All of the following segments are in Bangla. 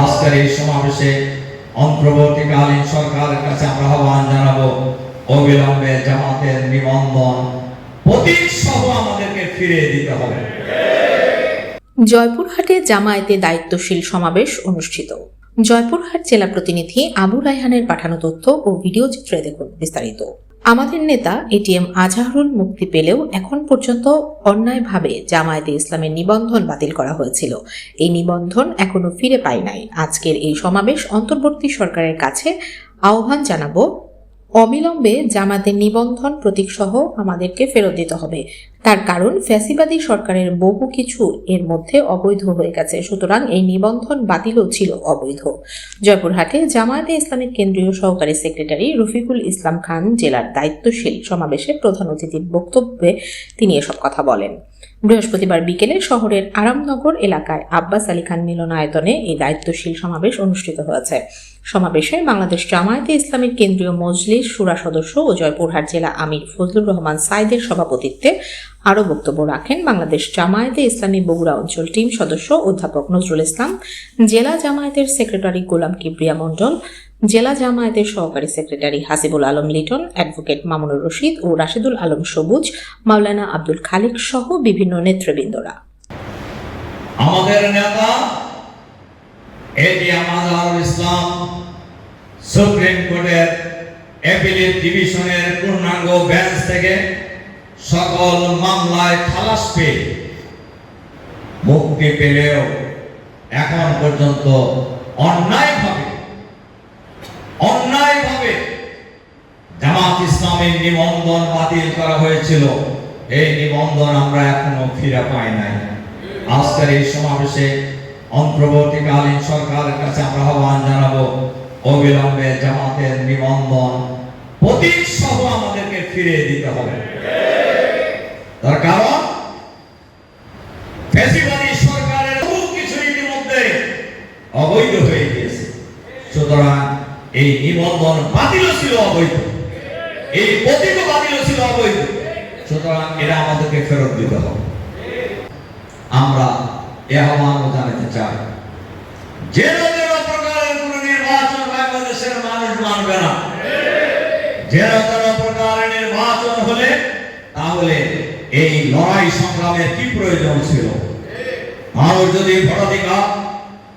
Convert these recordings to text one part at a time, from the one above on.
আজকের এই সমাবেশে অন্তর্বর্তীকালীন সরকারের কাছে আমরা আহ্বান জানাব। অবিলম্বে জামাতের নিবন্ধন প্রতীক সহ আমাদেরকে ফিরিয়ে দিতে হবে। জয়পুরহাটে জামায়াতে দায়িত্বশীল সমাবেশ অনুষ্ঠিত। জয়পুরহাট জেলা প্রতিনিধি আবু রায়হানের পাঠানো তথ্য ও ভিডিও চিত্রে দেখুন বিস্তারিত। আমাদের নেতা এটিএম আজহারুল মুক্তি পেলেও এখন পর্যন্ত অন্যায়ভাবে জামায়াতে ইসলামের নিবন্ধন বাতিল করা হয়েছিল। এই নিবন্ধন এখনও ফিরে পায় নাই। আজকের এই সমাবেশ অন্তর্বর্তী সরকারের কাছে আহ্বান জানাব, অবিলম্বে জামাতের নিবন্ধন প্রতীকসহ আমাদেরকে ফেরত দিতে হবে। তার কারণ ফ্যাসিবাদী সরকারের বহু কিছু এর মধ্যে অবৈধ হয়ে গেছে। সুতরাং এই নিবন্ধন বাতিলও ছিল অবৈধ। জয়পুরহাটে জামায়াতে ইসলামের কেন্দ্রীয় সহকারী সেক্রেটারি রফিকুল ইসলাম খান জেলার দায়িত্বশীল সমাবেশে প্রধান অতিথির বক্তব্যে তিনি এসব কথা বলেন। বৃহস্পতিবার বিকেলে শহরের আরামনগর এলাকায় আব্বাস আলী খান মিলনায়তনে এই দায়িত্বশীল সমাবেশ অনুষ্ঠিত হয়েছে। সমাবেশে বাংলাদেশ জামায়াতে ইসলামের কেন্দ্রীয় মজলিস, সুরা সদস্য ও জয়পুরহাট জেলা আমির ফজলুর রহমান সাইদের সভাপতিত্বে আরও বক্তব্য রাখেন বাংলাদেশ জামায়াতে ইসলামী বগুড়া অঞ্চল টিম সদস্য অধ্যাপক নজরুল ইসলাম, জেলা জামায়াতের সেক্রেটারি গোলাম কিবরিয়া মণ্ডল, জেলা জামায়াতের সহকারী সেক্রেটারি হাসিবুল আলম লিটন, অ্যাডভোকেট মামুনুর রশিদ ও রাশিদুল আলম সবুজ, মাওলানা আব্দুল খালিক সহ বিভিন্ন নেতৃবৃন্দরা। আমাদের নেতা ইসলাম সুপ্রিম কোর্টের অ্যাপিলেট ডিভিশনের পূর্ণাঙ্গ বেঞ্চ থেকে সকল মামলায় খালাস পেয়ে মুক্তি পেলেও এখন পর্যন্ত অন্যায়ভাবে অন্যায়ভাবে জামাত ইসলামের নিবন্ধন বাতিল করা হয়েছিল। এই নিবন্ধন আমরা এখনও ফিরে পাই নাই। আজকের এই সমাবেশে অন্তর্বর্তীকালীন সরকারের কাছে আমরা আহ্বান জানাব, অবিলম্বে জামাতের নিবন্ধন প্রতীক সহ আমাদেরকে ফিরিয়ে দিতে হবে। তার কারণ ফ্যাসিবাদী সরকারের বহু কিছু ইতিমধ্যে অবৈধ হয়ে গিয়েছে। সুতরাং এই নিবন্ধন বাতিল ছিল অবৈধ। এই প্রতীক বাতিল ছিল অবৈধ। সুতরাং এরা আমাদেরকে ফেরত দিতে হবে। আমরা এ আহ্বানও জানাতে চাই, যে যেন প্রকারের কোন নির্বাচন বাংলাদেশের মানুষ মানবে না। যেন যেন প্রকারের নির্বাচন হলে তাহলে এই লড়াই সংগ্রামের কি প্রয়োজন ছিল? মানুষ যদি ভোটাধিকার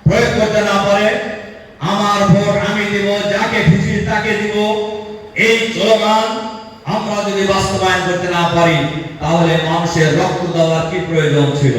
প্রয়োগ করতে না পারে, আমার ভোট আমি দিব, যাকে খুশি তাকে দিব। এই স্লোগান আমরা যদি বাস্তবায়ন করতে না পারি, তাহলে মানুষের রক্ত দেওয়ার কি প্রয়োজন ছিল?